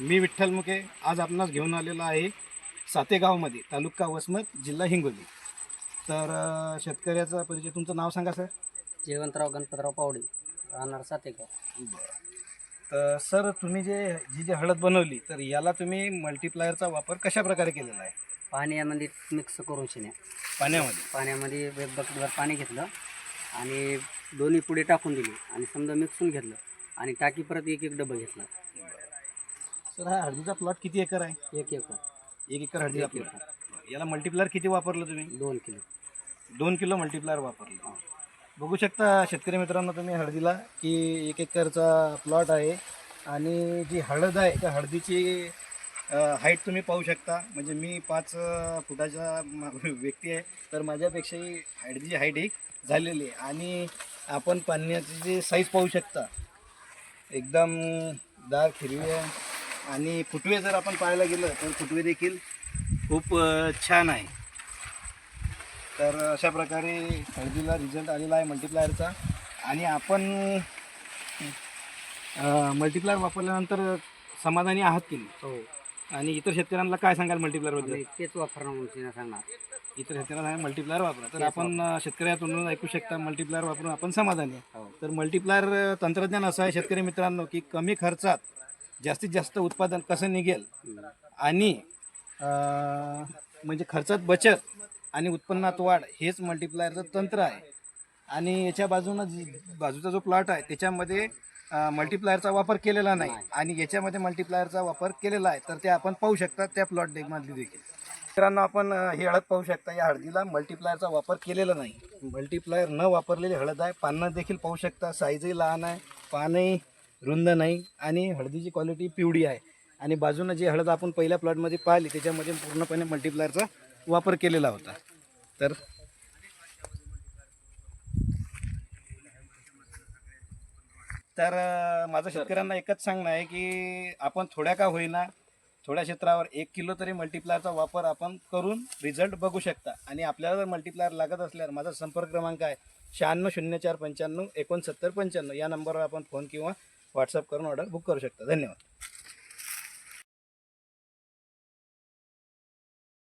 मी विठ्ठल मुके आज आपणास घेऊन आलेलो आहे सातेगावमध्ये तालुका वसमत जिल्हा हिंगोली. तर अ, शेतकऱ्याचा परिचय तुमचं नाव सांगा सर. जयवंतराव गणपतराव पावडे राहणार सातेगाव. तर सर तुम्ही जे जी जी हळद बनवली तर याला तुम्ही मल्टीप्लायरचा वापर कशा प्रकारे केलेला आहे? पाण्यामध्ये मिक्स करून शिन्या. पाण्यामध्ये? पाण्यामध्ये एक बकेटभर पाणी घेतलं आणि दोन्ही पुढे टाकून दिली आणि समजा मिक्सून घेतलं आणि टाकी परत एक एक डबं घेतलं. सर हा हळदीचा प्लॉट किती एकर आहे? एक एकर. एक एकर हळदीचा एक प्लॉट याला मल्टीप्लायर किती वापरलं तुम्ही? दोन किलो. दोन किलो मल्टीप्लायर वापरलं. बघू शकता शेतकरी मित्रांनो तुम्ही हळदीला की एक एकरचा प्लॉट आहे आणि जी हळद आहे त्या हळदीची हाईट तुम्ही पाहू शकता. म्हणजे मी पाच अ, फुटाचा मा- व्यक्ती आहे तर माझ्यापेक्षाही हळदीची हाईट ही झालेली आहे. आणि आपण पाण्याची जी साईज पाहू शकता एकदम दार हिरवी आहे. आणि फुटवे जर आपण पाहायला गेलं तर फुटवे देखील खूप छान आहे. तर अशा प्रकारे हळदीला रिझल्ट आलेला आहे मल्टीप्लायरचा आणि आपण मल्टीप्लायर वापरल्यानंतर समाधानी आहात की? हो. आणि इतर शेतकऱ्यांना काय सांगाल मल्टीप्लायरबद्दल तेच वापरणार म्हणून सांगणार. इतर शेतकऱ्यांना मल्टीप्लायर वापरा. तर आपण शेतकऱ्यातून ऐकू शकता मल्टीप्लायर वापरून आपण समाधानी आहे हो. तर मल्टीप्लायर तंत्रज्ञान असं आहे शेतकरी मित्रांनो की कमी खर्चात जास्तीत जास्त उत्पादन कसं निघेल? आणि म्हणजे खर्चात बचत आणि उत्पन्नात वाढ हेच मल्टिप्लायरचं तंत्र आहे. आणि याच्या बाजूनं जी- बाजूचा जो प्लॉट आहे त्याच्यामध्ये मल्टिप्लायरचा वापर केलेला नाही. आणि याच्यामध्ये मल्टिप्लायरचा वापर केलेला आहे. तर ते आपण पाहू शकता त्या प्लॉट डेगमधली देखील. मित्रांनो आपण ही हळद पाहू शकता. या हळदीला मल्टिप्लायरचा वापर केलेला नाही. मल्टिप्लायर न वापरलेली हळद आहे. पानं देखील पाहू शकता. साईजही लहान आहे. पानही रुंद नाही आणि हळदीची क्वालिटी पिवळी आहे. आणि बाजूनं जी हळद आपण पहिल्या प्लॉटमध्ये पाहिली त्याच्यामध्ये पूर्णपणे मल्टीप्लायरचा वापर केलेला होता. तर तर माझं शेतकऱ्यांना एकच सांगणं आहे की आपण थोड्या का होईना थोड्या क्षेत्रावर एक किलो तरी मल्टीप्लायरचा वापर आपण करून रिझल्ट बघू शकता. आणि आपल्याला जर मल्टीप्लायर लागत असल्यावर माझा संपर्क क्रमांक आहे शहाण्णव शून्य चार पंच्याण्णव एकोणसत्तर पंच्याण्णव. या नंबरवर आपण फोन किंवा व्हॉट्सअप करून ऑर्डर बुक करू शकता. धन्यवाद.